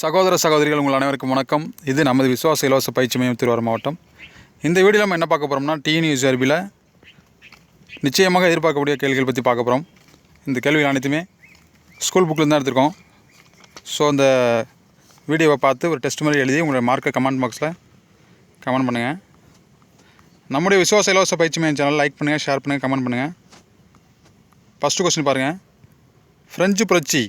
சகோதர சகோதரிகள் உங்கள் அனைவருக்கும் வணக்கம். இது நமது விசுவாச இலவச பயிற்சி மையம் திருவாரூர் மாவட்டம். இந்த வீடியோ நம்ம என்ன பார்க்க போகிறோம்னா டிஎன்யூசிஆர்பியில் நிச்சயமாக எதிர்பார்க்கக்கூடிய கேள்விகள் பற்றி பார்க்க போகிறோம் இந்த கேள்விகள் அனைத்துமே ஸ்கூல் புக்கில் தான் எடுத்திருக்கோம். ஸோ அந்த வீடியோவை பார்த்து ஒரு டெஸ்ட் மாதிரி எழுதி உங்களுடைய மார்க்கை கமெண்ட் பாக்ஸில் கமெண்ட் பண்ணுங்கள் நம்முடைய விசுவாச இலவச பயிற்சி மையம் சேனல் லைக் பண்ணுங்கள் ஷேர் பண்ணுங்கள் கமெண்ட் பண்ணுங்கள் ஃபஸ்ட்டு கொஸ்டின் பாருங்கள் ஃப்ரெஞ்சு புரட்சி.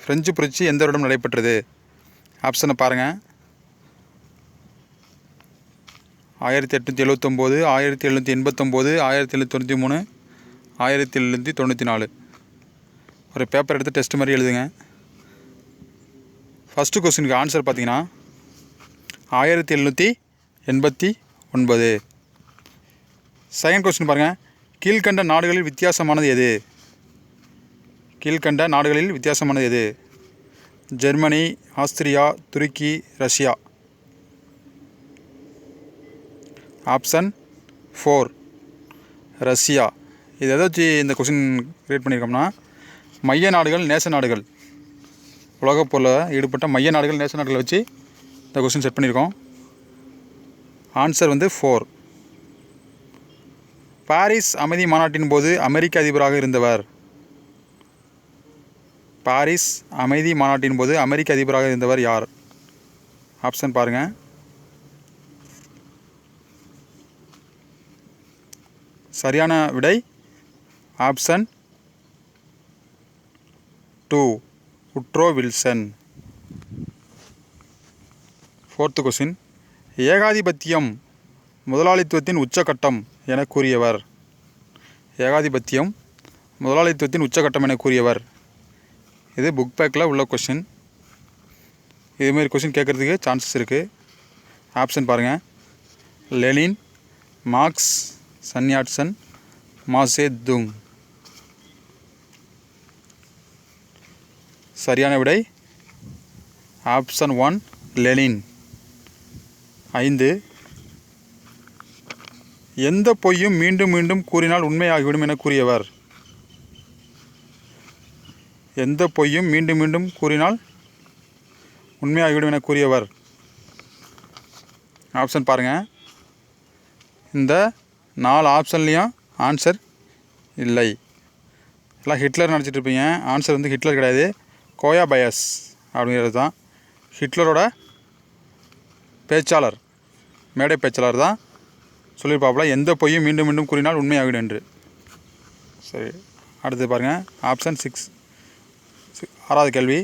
ஃப்ரெஞ்சு புரட்சி எந்த வருடம் நடைபெற்றது? ஆப்ஷனை பாருங்கள் ஆயிரத்தி எட்நூற்றி எழுவத்தொம்போது ஆயிரத்தி எழுநூற்றி எண்பத்தொம்போது ஆயிரத்தி எழுநூற்றி தொண்ணூற்றி மூணு ஆயிரத்தி எழுநூற்றி தொண்ணூற்றி நாலு. ஒரு பேப்பர் எடுத்து டெஸ்ட் மாதிரி எழுதுங்க. ஃபஸ்ட்டு கொஸ்டினுக்கு ஆன்சர் பார்த்தீங்கன்னா ஆயிரத்தி எழுநூற்றி எண்பத்தி ஒன்பது. செகண்ட் கொஸ்டின் பாருங்கள் கீழ்கண்ட நாடுகளில் வித்தியாசமானது எது? கீழ்கண்ட நாடுகளில் வித்தியாசமானது எது? ஜெர்மனி ஆஸ்திரியா துருக்கி ரஷ்யா. Option four. ரஷ்யா. இது எதை வச்சு இந்த கொஷின் கிரியேட் பண்ணியிருக்கோம்னா மைய நாடுகள் நேச நாடுகள். உலகப் பொருளில் ஈடுபட்ட மைய நாடுகள் நேச நாடுகளை வச்சு இந்த கொஷின் செட் பண்ணியிருக்கோம். ஆன்சர் வந்து ஃபோர் பாரிஸ் அமைதி மாநாட்டின் போது அமெரிக்க அதிபராக இருந்தவர் பாரிஸ் அமைதி மாநாட்டின் போது அமெரிக்க அதிபராக இருந்தவர் யார்? ஆப்ஷன் பாருங்கள் சரியான விடை. Option two Woodrow Wilson fourth question ஏகாதிபத்தியம் முதலாளித்துவத்தின் உச்சகட்டம் என கூறியவர். ஏகாதிபத்தியம் முதலாளித்துவத்தின் உச்சகட்டம் என கூறியவர். இது புக் பேக்கில் உள்ள கொஷின் இதுமாரி கொஷின் கேட்குறதுக்கு சான்சஸ் இருக்குது ஆப்ஷன் பாருங்கள் Lenin Marx Sun Yat sen Mao Tse Tung சரியான விடை. ஆப்ஷன் ஒன் லெனின் ஐந்து. எந்த பொய்யும் மீண்டும் மீண்டும் கூறினால் உண்மையாகிவிடும் என கூறியவர். எந்த பொய்யும் மீண்டும் மீண்டும் கூறினால் உண்மையாகிவிடும் என கூறியவர். ஆப்ஷன் பாருங்கள் இந்த நாலு ஆப்ஷன்லேயும் ஆன்சர் இல்லை. எல்லாம் ஹிட்லர் நினச்சிட்டு இருப்பீங்க. ஆன்சர் வந்து ஹிட்லர் கிடையாது. கோயா பயஸ் அப்படிங்கிறது தான் ஹிட்லரோட பேச்சாளர் மேடை பேச்சாளர் தான் சொல்லியிருப்பாப்புல எந்த பொய்யும் மீண்டும் மீண்டும் கூறினால் உண்மையாகிடும் என்று. சரி அடுத்து பாருங்கள் ஆப்ஷன் சிக்ஸ் ஆறாவது கேள்வி.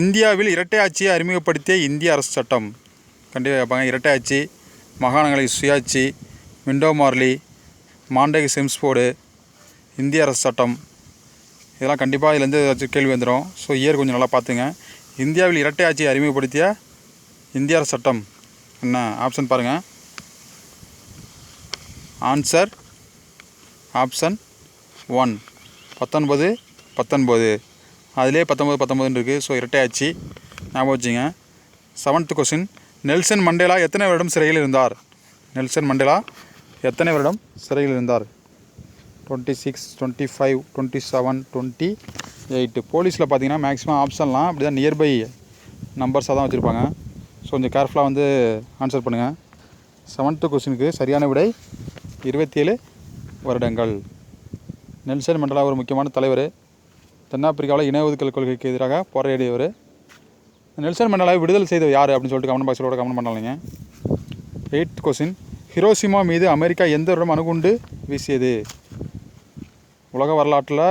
இந்தியாவில் இரட்டை ஆட்சியை அறிமுகப்படுத்திய இந்திய அரசு சட்டம். கண்டிப்பாக கேட்பாங்க இரட்டை ஆட்சி மாகாணங்களை சுயாட்சி விண்டோ மார்லி மாண்டேக் சிம்ஸ்போர்டு இந்திய அரசு சட்டம். இதெல்லாம் கண்டிப்பாக இதுலேருந்து ஏதாச்சும் கேள்வி வந்துடும் ஸோ இயர் கொஞ்சம் நல்லா பார்த்துங்க. இந்தியாவில் இரட்டை ஆட்சியை அறிமுகப்படுத்திய இந்திய அரசு சட்டம். என்ன? ஆப்ஷன் பாருங்கள் ஆன்சர் ஆப்ஷன் ஒன் பத்தொன்பது பத்தொன்பது. அதிலே பத்தொம்பது பத்தொம்பதுன்னு இருக்குது ஸோ இரட்டை ஞாபகம் வச்சுங்க. செவன்த் கொஸ்டின் நெல்சன் மண்டேலா எத்தனை வருடம் சிறையில் இருந்தார்? நெல்சன் மண்டேலா எத்தனை வருடம் சிறையில் இருந்தார்? Twenty six twenty five twenty seven twenty eight போலீஸில் பார்த்தீங்கன்னா மேக்ஸிமம் ஆப்ஷன்லாம் அப்படி தான் நியர்பை நம்பர்ஸாக தான் வச்சுருப்பாங்க. ஸோ கொஞ்சம் கேர்ஃபுல்லாக வந்து ஆன்சர் பண்ணுங்கள் செவன்த்து கொஸ்டினுக்கு சரியான விடை இருபத்தேழு வருடங்கள். நெல்சன் மண்டலா ஒரு முக்கியமான தலைவர். தென்னாப்பிரிக்காவில் இன ஒதுக்கல் கொள்கைக்கு எதிராக போராடியவர். நெல்சன் மண்டலாவை விடுதலை செய்தவர் யார் அப்படின்னு சொல்லிட்டு கமெண்ட் பாக்ஸிலோட கமெண்ட் பண்ணலைங்க எயிட் கொஸ்டின் ஹிரோசிமா மீது அமெரிக்கா எந்த வருடம் அணுகுண்டு வீசியது? உலக வரலாற்றில்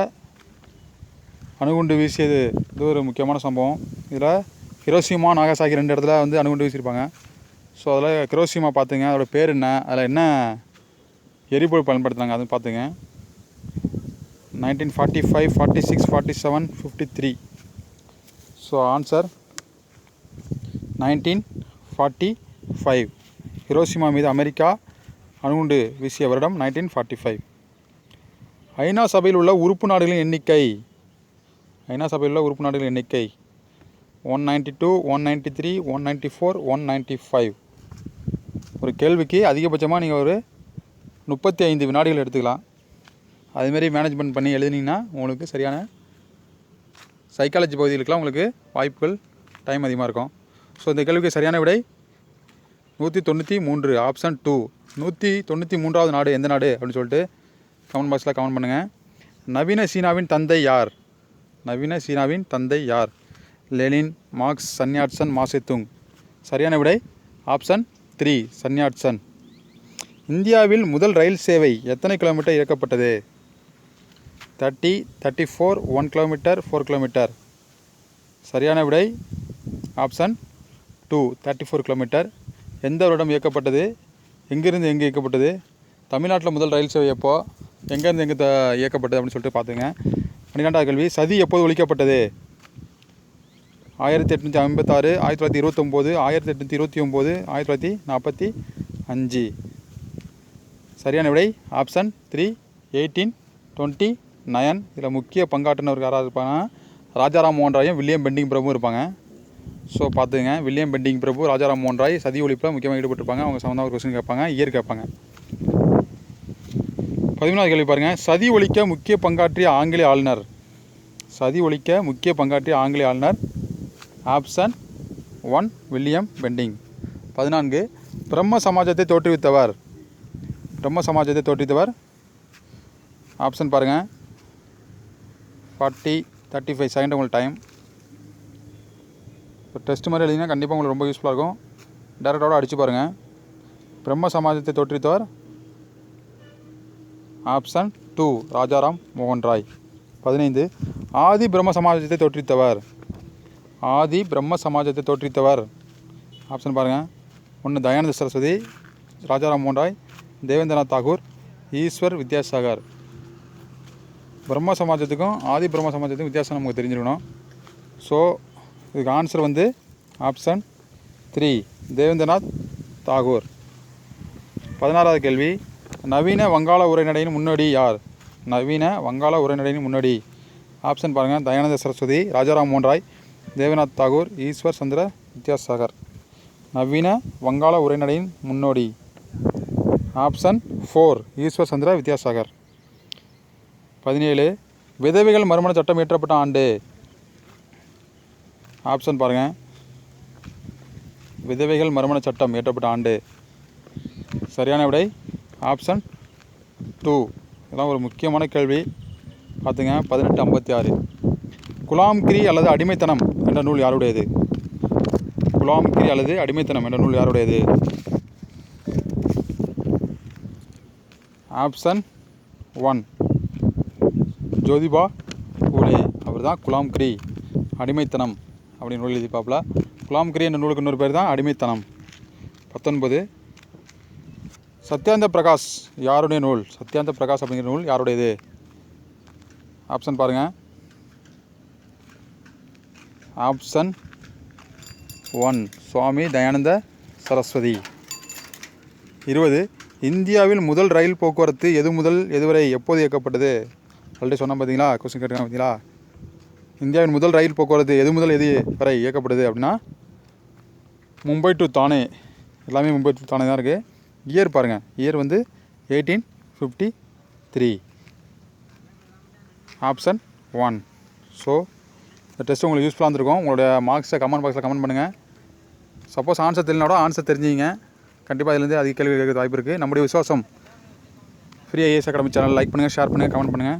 அணுகுண்டு வீசியது. இது ஒரு முக்கியமான சம்பவம். இதில் ஹிரோசிமா நாகசாகி ரெண்டு இடத்துல வந்து அணுகுண்டு வீசியிருப்பாங்க. ஸோ அதில் ஹிரோசிமா பார்த்துங்க. அதோட பேர் என்ன? அதில் என்ன எரிபொருள் பயன்படுத்துனாங்க அதுவும் பார்த்துங்க. Nineteen forty five forty six forty seven fifty three so answer nineteen forty five Hiroshima மீது அமெரிக்கா அணுகுண்டு வீசிய வருடம் நைன்டீன் ஃபார்ட்டி ஃபைவ் ஐநா சபையில் உள்ள உறுப்பு நாடுகளின் எண்ணிக்கை. ஐநா சபையில் உள்ள உறுப்பு நாடுகளின் எண்ணிக்கை. One ninety two one ninety three one ninety four one ninety five ஒரு கேள்விக்கு அதிகபட்சமாக நீங்கள் ஒரு முப்பத்தி ஐந்து வினாடிகள் எடுத்துக்கலாம். அதுமாரி மேனேஜ்மெண்ட் பண்ணி எழுதினீங்கன்னா உங்களுக்கு சரியான சைக்காலஜி பகுதிகளுக்கெலாம் உங்களுக்கு வாய்ப்புகள் டைம் அதிகமாக இருக்கும். ஸோ இந்த கேள்விக்கு சரியான விடை நூற்றி தொண்ணூற்றி மூன்று ஆப்ஷன் டூ நூற்றி தொண்ணூற்றி மூன்றாவது நாடு எந்த நாடு அப்படின்னு சொல்லிட்டு கமெண்ட் பாக்ஸில் கமெண்ட் பண்ணுங்கள் நவீன சீனாவின் தந்தை யார்? நவீன சீனாவின் தந்தை யார்? Lenin Marx Sun Yat-sen Mao Zedong. சரியான விடை ஆப்ஷன் த்ரீ சன்யாட்சன். இந்தியாவில் முதல் ரயில் சேவை எத்தனை கிலோமீட்டர் இயக்கப்பட்டது thirty thirty four one kilometre four kilometre சரியான விடை option two thirty four kilometre எந்த வருடம் இயக்கப்பட்டது? எங்கேருந்து எங்கே இயக்கப்பட்டது? தமிழ்நாட்டில் முதல் ரயில் சேவை எப்போ? எங்கேருந்து எங்கே த- இயக்கப்பட்டது அப்படின்னு சொல்லிட்டு பார்த்துங்க பன்னிரெண்டாவது கேள்வி சதி எப்போது ஒழிக்கப்பட்டது? ஆயிரத்தி எட்நூற்றி ஐம்பத்தாறு ஆயிரத்தி தொள்ளாயிரத்தி இருபத்தொம்போது ஆயிரத்தி எட்நூற்றி இருபத்தி ஒம்பது ஆயிரத்தி தொள்ளாயிரத்தி நாற்பத்தி அஞ்சு. சரியான விடை option three eighteen twenty nine இதில் முக்கிய பங்காற்றினவர் யாராக இருப்பாங்கன்னா ராஜாராம் மோகன் ராயும் வில்லியம் பெண்டிங் பிரபுவும் இருப்பாங்க. ஸோ பார்த்துங்க வில்லியம் பெண்டிங் பிரபு ராஜாராம் மோகன் ராய் சதி ஒழிப்பில் முக்கியமாக ஈடுபட்டிருப்பாங்க. அவங்க சம்மந்தமாக ஒரு கொஸ்டின் கேட்பாங்க இயர் கேட்பாங்க. பதிமூணாவது கேள்வி பாருங்கள் சதி ஒழிக்க முக்கிய பங்காற்றிய ஆங்கிலேய ஆளுநர். சதி ஒழிக்க முக்கிய பங்காற்றிய ஆங்கிலேய ஆளுநர் ஆப்ஷன் ஒன் வில்லியம் பெண்டிங். பதினான்கு பிரம்ம சமாஜத்தை தோற்றுவித்தவர். பிரம்ம சமாஜத்தை தோற்றுவித்தவர். ஆப்ஷன் பாருங்கள் ஃபார்ட்டி தேர்ட்டி ஃபைவ் செகண்ட் உங்களுக்கு டைம் இப்போ டெஸ்ட் மாதிரி எழுதினா கண்டிப்பாக உங்களுக்கு ரொம்ப யூஸ்ஃபுல்லாக இருக்கும். டேரக்டோட அடிச்சு பாருங்கள் பிரம்ம சமாஜத்தை தோற்றுவித்தவர் ஆப்ஷன் டூ ராஜாராம் மோகன் ராய். பதினைந்து ஆதி பிரம்ம சமாஜத்தை தோற்றுவித்தவர். ஆதி பிரம்ம சமாஜத்தை தோற்றுவித்தவர். ஆப்ஷன் பாருங்கள் ஒன்று தயானந்த சரஸ்வதி ராஜாராம் மோகன் ராய் தேவேந்திரநாத் தாகூர் ஈஸ்வர் வித்யாசாகர். பிரம்ம சமாஜத்துக்கும் ஆதி பிரம்ம சமாஜத்துக்கும் வித்தியாசம் நமக்கு தெரிஞ்சிருக்கணும். ஸோ இதுக்கு ஆன்சர் வந்து ஆப்ஷன் த்ரீ தேவேந்திரநாத் தாகூர். பதினாறாவது கேள்வி நவீன வங்காள உரைநடையின் முன்னோடி யார்? நவீன வங்காள உரைநடையின் முன்னோடி. ஆப்ஷன் பாருங்கள் தயானந்த சரஸ்வதி ராஜாராம் மோகன் ராய் தேவநாத் தாகூர் ஈஸ்வர் சந்திர வித்யாசாகர். நவீன வங்காள உரைநடையின் முன்னோடி. Option four Ishwar Chandra Vidyasagar. பதினேழு. விதவைகள் மறுமண சட்டம் இயற்றப்பட்ட ஆண்டு. ஆப்ஷன் பாருங்கள் விதவைகள் மறுமண சட்டம் இயற்றப்பட்ட ஆண்டு. சரியான விடை? ஆப்ஷன் டூ இதெல்லாம் ஒரு முக்கியமான கேள்வி. பார்த்துங்க. பதினெட்டு ஐம்பத்தி ஆறு குலாம்கிரி அல்லது அடிமைத்தனம் என்ற நூல் யாருடையது? குலாம்கிரி அல்லது அடிமைத்தனம் என்ற நூல் யாருடையது? ஆப்ஷன் ஒன் ஜோதிபா பூலே அவர் தான் குலாம்கிரி அடிமைத்தனம் அப்படின்னு நூல் எழுதிப்பாப்புல குலாம்கிரி என்ற நூலுக்கு இன்னொரு பேர் தான் அடிமைத்தனம். பத்தொன்பது சத்யாந்த பிரகாஷ் யாருடைய நூல்? சத்யாந்த பிரகாஷ் அப்படிங்கிற நூல் யாருடையது? ஆப்ஷன் பாருங்கள் ஆப்ஷன் ஒன் சுவாமி தயானந்த சரஸ்வதி. இருபது இந்தியாவில் முதல் ரயில் போக்குவரத்து எது முதல் எதுவரை எப்போது இயக்கப்பட்டது? ஆல்ரெடி சொன்னால் பார்த்தீங்களா கொஸ்டின் கேட்டுருக்காங்க பார்த்தீங்களா இந்தியாவின் முதல் ரயில் போக்குவரத்து எது முதல் எது வரை இயக்கப்படுது அப்படின்னா மும்பை டு தானே. எல்லாமே மும்பை டு தானே தான் இருக்குது இயர் பாருங்கள் இயர் வந்து eighteen fifty three option one so இந்த டெஸ்ட் உங்களுக்கு யூஸ்ஃபுல்லாக இருந்திருக்கும். உங்களோட மார்க்ஸை கமெண்ட் பாக்ஸில் கமெண்ட் பண்ணுங்கள் சப்போஸ் ஆன்சர் தெரியலனாட ஆன்சர் தெரிஞ்சுங்க கண்டிப்பாக இதுலேருந்து அதிக கேள்வி கேட்க வாய்ப்பு இருக்குது நம்முடைய விசுவாசம். Free IAS academy channel like பண்ணுங்கள் ஷேர் பண்ணுங்கள் கமெண்ட் பண்ணுங்கள்